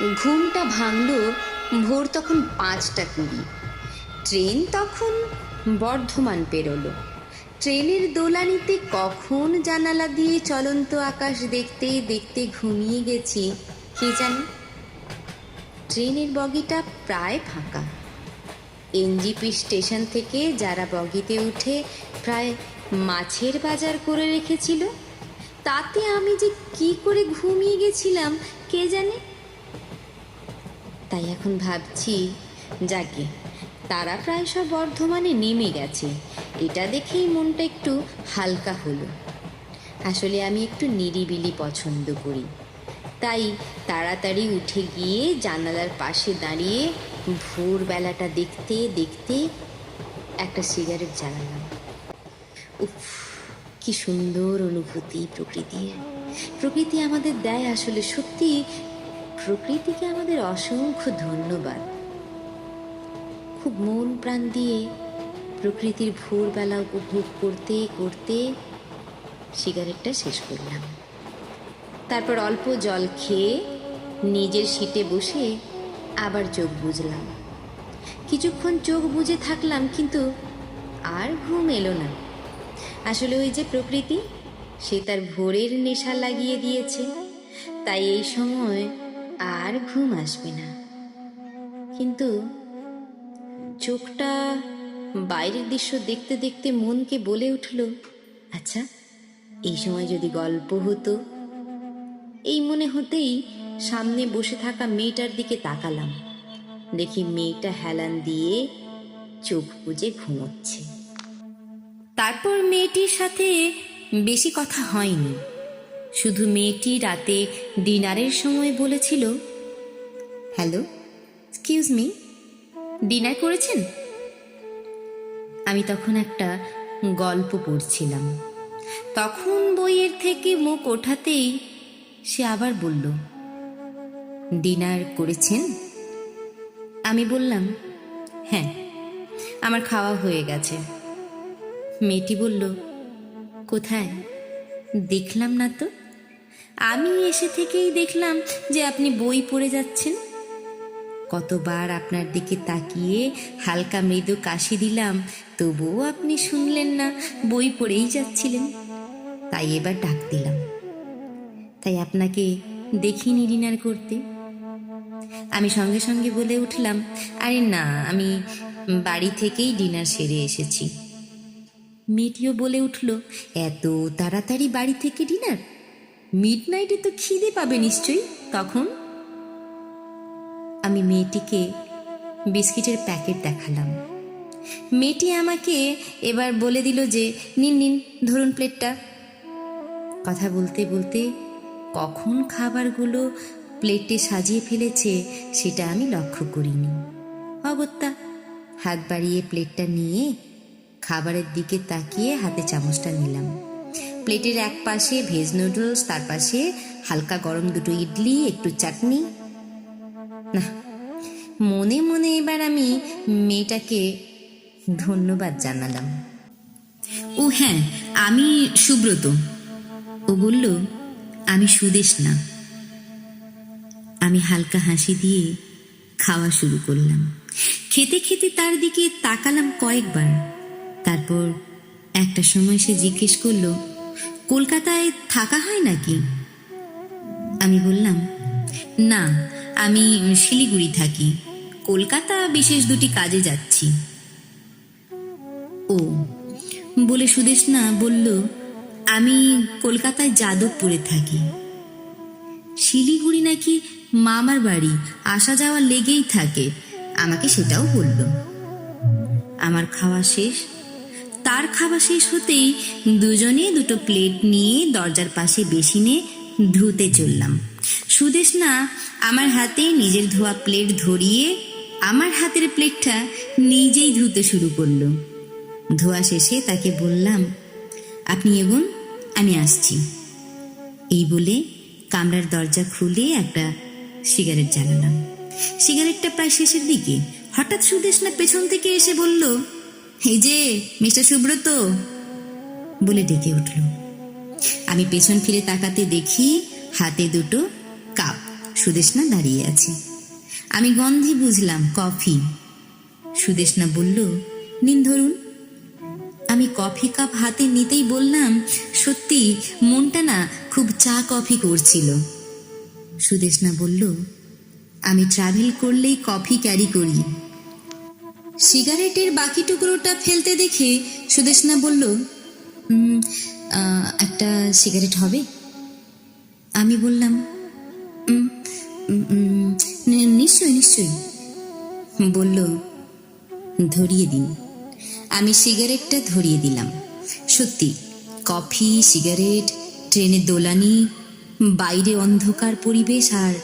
ঘুমটা ভাঙল ভোর তখন পাঁচটা কুড়ি। ট্রেন তখন বর্ধমান পেরোলো। ট্রেনের দোলানিতে কখন জানালা দিয়ে চলন্ত আকাশ দেখতে দেখতে ঘুমিয়ে গেছি, কে জানি? ট্রেনের বগিটা প্রায় ফাঁকা। এনজিপি স্টেশন থেকে যারা বগিতে উঠে প্রায় মাছের বাজার করে রেখেছিল, তাতে আমি যে কি করে ঘুমিয়ে গেছিলাম, কে জানে? তাই এখন ভাবছি, যাকে। তারা প্রায় সব বর্ধমানে নেমে গেছে। এটা দেখেই মনটা একটু হালকা হলো। আসলে আমি একটু নিরিবিলি পছন্দ করি। তাই তাড়াতাড়ি উঠে গিয়ে জানালার পাশে দাঁড়িয়ে ভোরবেলাটা দেখতে দেখতে একটা সিগারেট জ্বালালাম। উফ, কি সুন্দর অনুভূতি প্রকৃতির। প্রকৃতি আমাদের দেয় আসলে সত্যি প্রকৃতিকে আমাদের অসংখ্য ধন্যবাদ। খুব মন প্রাণ দিয়ে প্রকৃতির ভোরবেলা উপভোগ করতে করতে সিগারেটটা শেষ করলাম। তারপর অল্প জল খেয়ে নিজের সিটে বসে আবার চোখ বুঝলাম কিছুক্ষণ চোখ বুজে থাকলাম, কিন্তু আর ঘুম এলো না। আসলে ওই যে প্রকৃতি, সে তার ভোরের নেশা লাগিয়ে দিয়েছে। তাই এই সময় আর ঘুম আসবে না। কিন্তু চোখটা বাইরের দৃশ্য দেখতে দেখতে মনকে বলে উঠল আচ্ছা এই সময় যদি গল্প হতো? এই মনে হতেই সামনে বসে থাকা মেয়েটার দিকে তাকালাম। দেখি মেয়েটা হেলান দিয়ে চোখ বুজে ঘুমোচ্ছে। তারপর মেয়েটির সাথে বেশি কথা হয়নি। শুধু মেয়েটি রাতে ডিনারের সময় বলেছিল হ্যালো? এক্সকিউজ মি ডিনার করেছেন? আমি তখন একটা গল্প পড়ছিলাম। তখন বইয়ের থেকে মুখ ওঠাতেই সে আবার বলল ডিনার করেছেন? আমি বললাম হ্যাঁ আমার খাওয়া হয়ে গেছে। মেয়েটি বলল কোথায়? দেখলাম না তো। আমি এসে থেকেই দেখলাম যে আপনি বই পড়ে যাচ্ছেন। কতবার আপনার দিকে তাকিয়ে হালকা মৃদু কাশি দিলাম, তবুও আপনি শুনলেন না, বই পড়েই যাচ্ছিলেন। তাই এবার ডাক দিলাম। তাই আপনাকে দেখিনি ডিনার করতে। আমি সঙ্গে সঙ্গে বলে উঠলাম, আরে না, আমি বাড়ি থেকেই ডিনার সেরে এসেছি। মেয়েটিও বলে উঠল, এত তাড়াতাড়ি বাড়ি থেকে ডিনার? মিড নাইটে তো খিদে পাবে নিশ্চয়ই, তখন? আমি মেয়েটিকে বিস্কিটের প্যাকেট দেখালাম। মেয়েটি আমাকে এবার বলে দিল যে, নিন নিন, ধরুন প্লেটটা। কথা বলতে বলতে কখন খাবারগুলো প্লেটে সাজিয়ে ফেলেছে, সেটা আমি লক্ষ্য করিনি। অগত্যা, হাত বাড়িয়ে প্লেটটা নিয়ে খাবারের দিকে তাকিয়ে হাতে চামচটা নিলাম। প্লেটের এক পাশে ভেজ নুডলস, তার পাশে হালকা গরম দুটো ইডলি, একটু চাটনি। না, মনে মনে এবার আমি মেয়েটাকে ধন্যবাদ জানালাম। ও হ্যাঁ আমি সুব্রত। ও বলল, আমি সুদেশ না। আমি হালকা হাসি দিয়ে খাওয়া শুরু করলাম। খেতে খেতে তার দিকে তাকালাম কয়েকবার। তারপর একটা সময় সে জিজ্ঞেস করল কলকাতায় থাকা হয় নাকি? আমি বললাম, না, আমি শিলিগুড়ি থাকি। কলকাতা বিশেষ দুটি কাজে যাচ্ছি। ও, বলে সুদেশ না বলল, আমি কলকাতায় যাদবপুরে থাকি। শিলিগুড়ি নাকি মামার বাড়ি, আসা যাওয়া লেগেই থাকে। আমাকে সেটাও বলল। আমার খাওয়া শেষ। তার খাওয়া শেষ হতেই দুজনে দুটো প্লেট নিয়ে দরজার পাশে বেসিনে ধুতে চললাম। সুদেশ না আমার হাতে নিজের ধোয়া প্লেট ধরিয়ে আমার হাতের প্লেটটা নিজেই ধুতে শুরু করল। ধোয়া শেষে তাকে বললাম, আপনি এগুন, আমি আসছি। এই বলে কামরার দরজা খুলে একটা সিগারেট জ্বালালাম। সিগারেটটা প্রায় শেষের দিকে। হঠাৎ সুদেশ না পেছন থেকে এসে বলল এই যে, মিস্টার সুব্রত। বলে ডেকে উঠল। আমি পেছন ফিরে তাকাতে দেখি হাতে দুটো কাপ। সুদেশনা দাঁড়িয়ে আছে। আমি গন্ধে বুঝলাম, কফি। সুদেশনা বলল, নিন ধরুন। আমি কফি কাপ হাতে নিতেই বললাম, সত্যি, মনটা না খুব চা কফি করছিল। সুদেশনা বলল, আমি ট্রাভেল করলেই কফি ক্যারি করি। সিগারেটের বাকি টুকরোটা ফেলতে দেখে সুদেশনা বলল "উম, একটা সিগারেট হবে? আমি বললাম "উম, উম, উম, নি- নিশ্চয়ই নিশ্চয়ই। বলল ধরিয়ে দিন। আমি সিগারেটটা ধরিয়ে দিলাম। সত্যি কফি সিগারেট ট্রেনের দোলানি বাইরে অন্ধকার পরিবেশ আর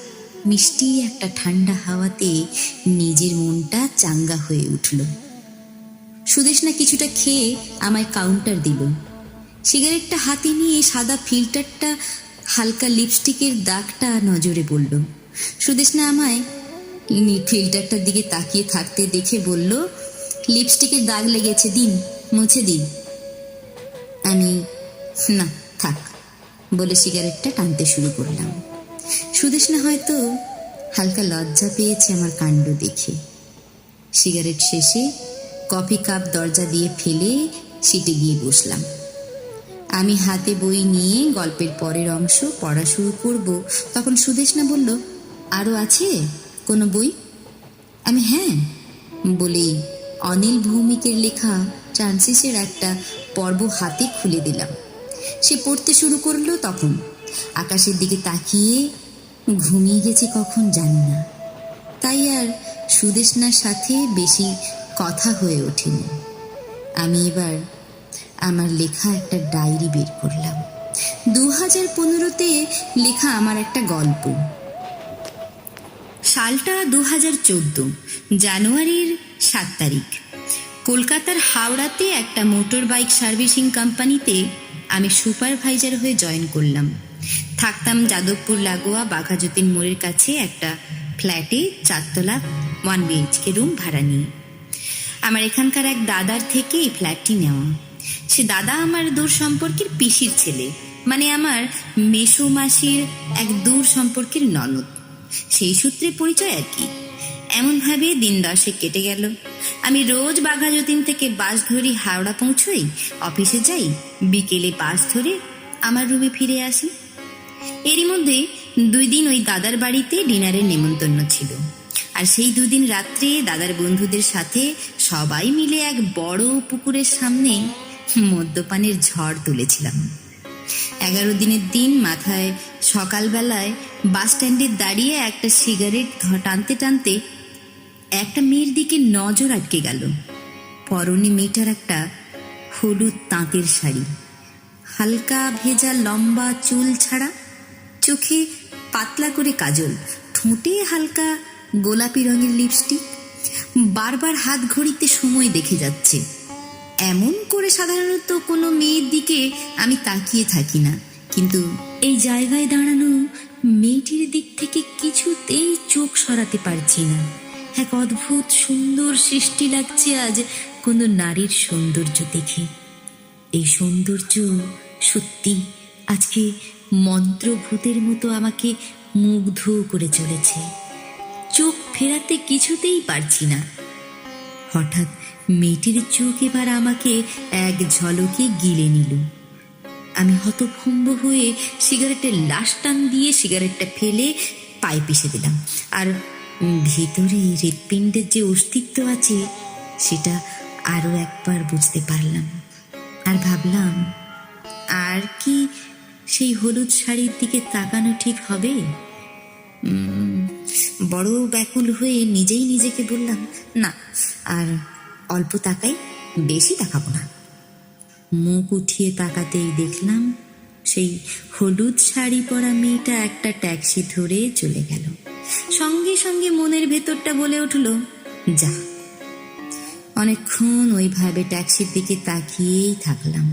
মিষ্টি একটা ঠান্ডা হাওয়াতে নিজের মনটা চাঙ্গা হয়ে উঠল। সুদেশনা কিছুটা খেয়ে আমায় কাউন্টার দিল। সিগারেটটা হাতে নিয়ে সাদা ফিল্টারটা হালকা লিপস্টিকের দাগটা নজরে পড়ল সুদেশনা আমায় ফিল্টারটার দিকে তাকিয়ে থাকতে দেখে বলল লিপস্টিকের দাগ লেগেছে, দিন, মুছে দিন। আমি, না, থাক, বলে সিগারেটটা টানতে শুরু করলাম। সুদেশনা হয়তো হালকা লজ্জা পেয়েছে আমার কাণ্ড দেখে। সিগারেট শেষে কফি কাপ দরজা দিয়ে ফেলে সিটে গিয়ে বসলাম। আমি হাতে বই নিয়ে গল্পের পরের অংশ পড়া শুরু করব, তখন সুদেশনা বলল আরও আছে কোনো বই? আমি হ্যাঁ বলেই অনিল ভৌমিকের লেখা ট্রান্সিসের একটা পর্ব হাতে খুলে দিলাম। সে পড়তে শুরু করল তখন। আকাশের দিকে তাকিয়ে ঘুমিয়ে গেছি কখন জানি না। তাই আর সুদেশনার সাথে বেশি কথা হয়ে ওঠেনি। আমি এবার আমার লেখা একটা ডায়েরি বের করলাম। দু হাজার পনেরোতে লেখা আমার একটা গল্প। সালটা দু হাজার চোদ্দ, জানুয়ারির সাত তারিখ। কলকাতার হাওড়াতে একটা মোটর বাইক সার্ভিসিং কোম্পানিতে আমি সুপারভাইজার হয়ে জয়েন করলাম। থাকতাম যাদবপুর লাগোয়া বাঘাযতীন মোড়ের কাছে একটা ফ্ল্যাটে চারতলা ওয়ান বিএইচকে রুম ভাড়া নিয়ে। আমার এখানকার এক দাদার থেকে এই ফ্ল্যাটটি নেওয়া। সে দাদা আমার দূর সম্পর্কের পিসির ছেলে মানে আমার মেসো মাসির এক দূর সম্পর্কের ননদ। সেই সূত্রে পরিচয় আর কি। এমনভাবে দিন দশে কেটে গেল। আমি রোজ বাঘাযতীন থেকে বাস ধরি হাওড়া পৌঁছই, অফিসে যাই, বিকেলে বাস ধরে আমার রুমে ফিরে আসি। এরই মধ্যে দুই দিন ওই দাদার বাড়িতে ডিনারের নেমন্তন্ন ছিল। আর সেই দুদিন রাত্রে দাদার বন্ধুদের সাথে সবাই মিলে এক বড় পুকুরের সামনে মদ্যপানের ঝড় তুলেছিলাম। এগারো দিনের দিন মাথায় সকালবেলায় বাস স্ট্যান্ডে দাঁড়িয়ে একটা সিগারেট টানতে টানতে একটা মেয়ের দিকে নজর আটকে গেল। পরনে মেয়েটার একটা হলুদ তাঁতের শাড়ি। হালকা ভেজা লম্বা চুল ছাড়া চোখে পাতলা করে কাজল, ঠোঁটে হালকা গোলাপি রঙের লিপস্টিক বারবার হাত ঘড়িতে সময় দেখে যাচ্ছে। এমন করে সাধারণত কোনো মেয়ের দিকে আমি তাকিয়ে থাকি না। কিন্তু এই জায়গায় দাঁড়ানো মেয়েটির দিক থেকে কিছুতেই চোখ সরাতে পারছি না। এক অদ্ভুত সুন্দর সৃষ্টি লাগছে আজ কোনো নারীর সৌন্দর্য দেখে। এই সৌন্দর্য সত্যি আজকে মন্ত্রভূতের মতো আমাকে মুগ্ধ করে চলেছে। চোখ ফেরাতে কিছুতেই পারছি না। হঠাৎ মেয়েটির চোখ এবার আমাকে এক ঝলকে গিলে নিল। আমি হতভম্ব হয়ে সিগারেটের লাশ টান দিয়ে সিগারেটটা ফেলে পায়ে পিষে দিলাম। আর ভিতরে হৃৎপিণ্ডের যে অস্তিত্ব আছে, সেটা আরও একবার বুঝতে পারলাম। আর ভাবলাম, আর কি সেই হলুদ শাড়ির দিকে তাকানো ঠিক হবে? বড় ব্যাকুল হয়ে নিজেই নিজেকে বললাম, না, আর অল্প তাকাই বেশি তাকাবো না। মুখ উঠিয়ে তাকাতেই দেখলাম, সেই হলুদ শাড়ি পরা মেয়েটা একটা ট্যাক্সি ধরে চলে গেল। সঙ্গে সঙ্গে মনের ভেতরটা বলে উঠল, যা। অনেকক্ষণ ওইভাবে ট্যাক্সির দিকে তাকিয়েই থাকলাম।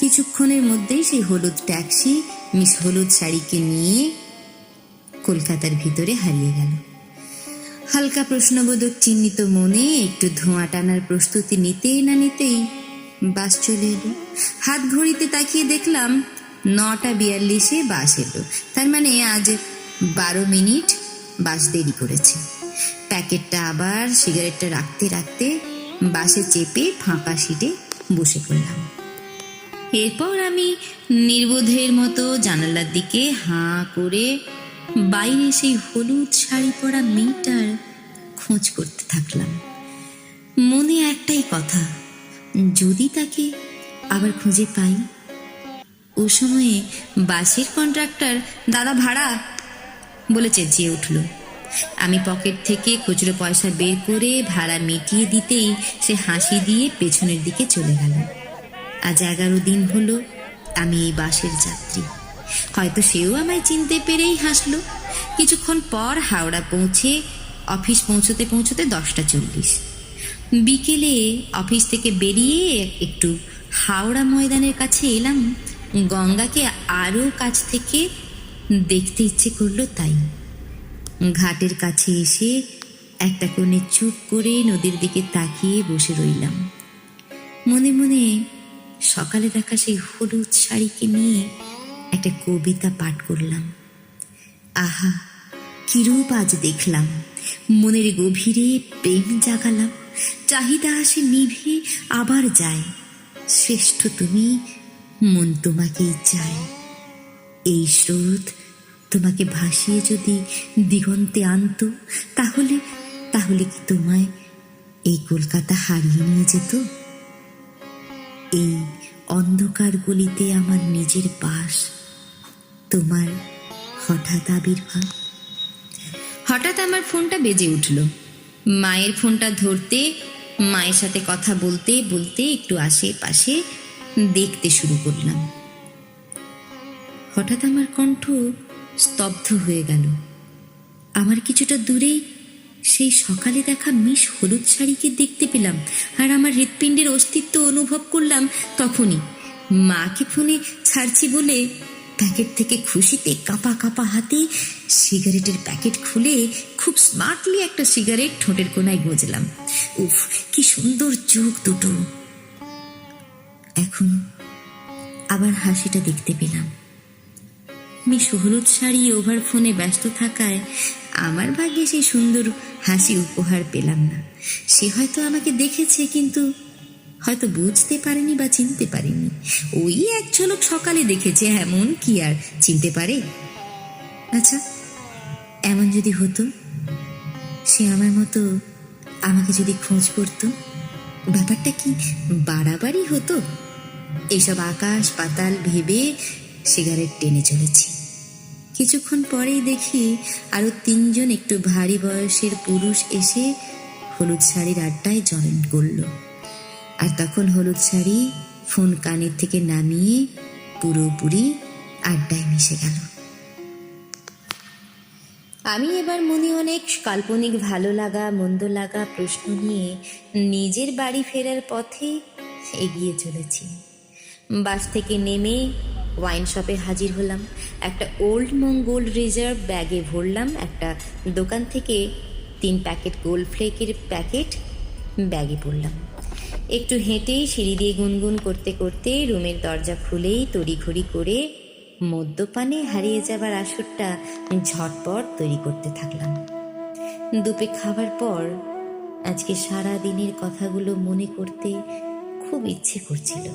কিছুক্ষণের মধ্যেই সেই হলুদ ট্যাক্সি মিস হলুদ শাড়িকে নিয়ে কলকাতার ভিতরে হারিয়ে গেল। হালকা প্রশ্নবোধক চিহ্নিত মনে একটু ধোঁয়া টানার প্রস্তুতি নিতেই না নিতেই বাস চলে এলো। হাত ঘড়িতে তাকিয়ে দেখলাম নটা বিয়াল্লিশে বাস এলো। তার মানে আজ বারো মিনিট বাস দেরি করেছে। প্যাকেটটা আবার সিগারেটটা রাখতে রাখতে বাসে চেপে ফাঁকা সিটে বসে পড়লাম। এরপর আমি নির্বোধের মতো জানালার দিকে হাঁ করে বাইরে সেই হলুদ শাড়ি পরা মেয়েটার খোঁজ করতে থাকলাম। মনে একটাই কথা, যদি তাকে আবার খুঁজে পাই। ও সময়ে বাসের কন্ট্রাক্টর দাদা ভাড়া বলে চেঁচিয়ে উঠল। আমি পকেট থেকে খুচরো পয়সা বের করে ভাড়া মিটিয়ে দিতেই সে হাসি দিয়ে পেছনের দিকে চলে গেল। আজ এগারো দিন হলো, আমি এই বাসের যাত্রী। হয়তো সেও আমায় চিনতে পেরেই হাসলো। কিছুক্ষণ পর হাওড়া পৌঁছে, অফিস পৌঁছতে পৌঁছতে দশটা চল্লিশ। বিকেলে অফিস থেকে বেরিয়ে একটু হাওড়া ময়দানের কাছে এলাম। গঙ্গাকে আরও কাছ থেকে দেখতে ইচ্ছে করল তাই। ঘাটের কাছে এসে একটা কোণে চুপ করে নদীর দিকে তাকিয়ে বসে রইলাম। মনে মনে সকালে দেখা সেই হলুদ শাড়িকে নিয়ে একটা কবিতা পাঠ করলাম। আহা কিরূপ আজ দেখলাম। মনের গভীরে প্রেম জাগালাম। চাহিদা আসে নিভে, আবার যায়। শ্রেষ্ঠ তুমি, মন তোমাকেই চায়। এই স্রোত তোমাকে ভাসিয়ে যদি দিগন্তে আনতো, তাহলে তাহলে কি তোমায় এই কলকাতা হারিয়ে নিয়ে যেত? এই অন্ধকার গলিতে আমার নিজের বাস তোমার হঠাৎ আবির্ভাব? হঠাৎ আমার ফোনটা বেজে উঠল। মায়ের ফোনটা ধরতে, মায়ের সাথে কথা বলতে বলতে একটু আশেপাশে দেখতে শুরু করলাম। হঠাৎ আমার কণ্ঠ স্তব্ধ হয়ে গেল। আমার কিছুটা দূরেই সেই সকালে দেখা মিস হলুদ শাড়িকে দেখতে পেলাম আর আমার হৃৎপিণ্ডের অস্তিত্ব অনুভব করলাম তখনই। মাকে ফোনে ছাড়ছি বলে প্যাকেট থেকে খুশিতে কাঁপা কাঁপা হাতে সিগারেটের প্যাকেট খুলে খুব স্মার্টলি একটা সিগারেট ঠোঁটের কোনায় গজলাম। উফ, কি সুন্দর চোখ দুটো। এখন আবার হাসিটা দেখতে পেলাম। মিস হলুদ শাড়ি ওভার ফোনে ব্যস্ত থাকায় আমার ভাগ্যে সেই সুন্দর হাসি উপহার পেলাম না। সে হয়তো আমাকে দেখেছে, কিন্তু হয়তো বুঝতে পারেনি বা চিনতে পারেনি। ওই এক ঝলক সকালে দেখেছে, এমন কি আর চিনতে পারে? আচ্ছা এমন যদি হতো, সে আমার মতো আমাকে যদি খোঁজ করতো, ব্যাপারটা কি বাড়াবাড়ি হতো? এইসব আকাশ পাতাল ভেবে সিগারেট টেনে চলেছি। কিছুক্ষণ পরেই দেখি আরও তিনজন একটু ভারী বয়সের পুরুষ এসে হলুদ শাড়ির আড্ডায় জয়েন করল। আর তখন হলুদ শাড়ি ফোন কানের থেকে নামিয়ে পুরোপুরি আড্ডায় মিশে গেল। আমি এবার মনে অনেক কাল্পনিক ভালো লাগা, মন্দ লাগা প্রশ্ন নিয়ে নিজের বাড়ি ফেরার পথে এগিয়ে চলেছি। বাস থেকে নেমে ওয়াইন শপে হাজির হলাম। একটা ওল্ড মঙ্গোল রিজার্ভ ব্যাগে ভরলাম। একটা দোকান থেকে তিন প্যাকেট গোল্ড ফ্লেকের প্যাকেট ব্যাগে পড়লাম। একটু হেঁটেই সিঁড়ি দিয়ে গুনগুন করতে করতে রুমের দরজা খুলেই তড়িঘড়ি করে মদ্যপানে হারিয়ে যাবার আসরটা ঝটপট তৈরি করতে থাকলাম। দুপে খাবার পর আজকে সারা দিনের কথাগুলো মনে করতে খুব ইচ্ছে করছিল।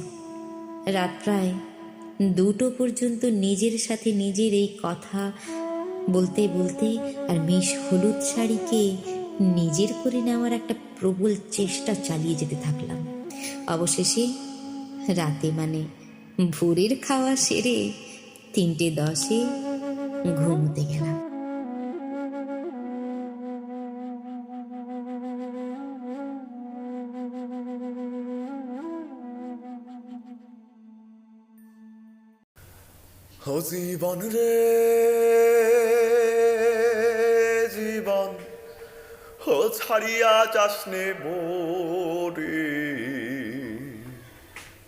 রাত প্রায় দুটো পর্যন্ত নিজের সাথে নিজের এই কথা বলতে বলতে আর মিস হলুদ শাড়িকে নিজের করে নেওয়ার একটা প্রবল চেষ্টা চালিয়ে যেতে থাকলাম। অবশেষে রাতে মানে ভোরের খাওয়া সেরে তিনটে দশে ঘুমতে গেলাম। ও জীবন রে, জীবন ও ছাড়িয়া যাসনে মোরে।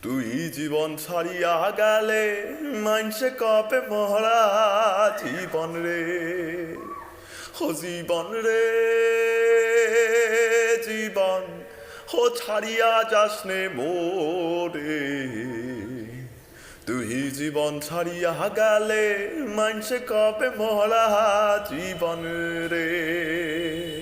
তুই জীবন ছাড়িয়া গেলে মানসে কপে মহড়া জীবন রে। ও জীবন রে, জীবন ও ছাড়িয়া যাসনে মোরে। তুই জীবন ছাড়িয়া গেলে মানুষে কবে মরা জীবন রে?